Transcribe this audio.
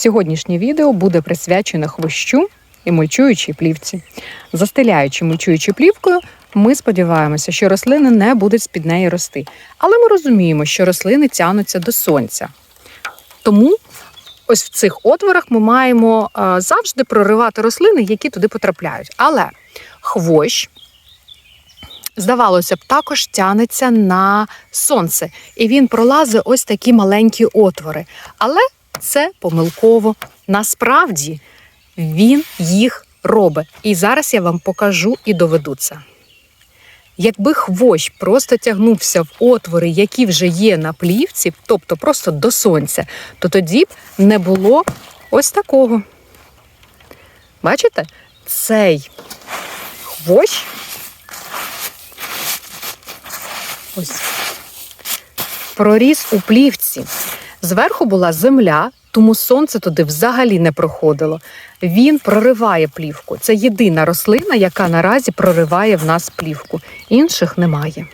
Сьогоднішнє відео буде присвячене хвощу і мульчуючій плівці. Застеляючи мульчуючою плівкою, ми сподіваємося, що рослини не будуть з-під неї рости. Але ми розуміємо, що рослини тягнуться до сонця. Тому ось в цих отворах ми маємо е, завжди проривати рослини, які туди потрапляють. Але хвощ, здавалося б, також тягнеться на сонце, і він пролазить ось такі маленькі отвори. Але це помилково. Насправді він їх робить. І зараз я вам покажу і доведу це. Якби хвощ просто тягнувся в отвори, які вже є на плівці, тобто просто до сонця, то тоді б не було ось такого. Бачите? Цей хвощ ось проріс у плівці. Зверху була земля, тому сонце туди взагалі не проходило. Він прориває плівку. Це єдина рослина, яка наразі прориває в нас плівку. Інших немає.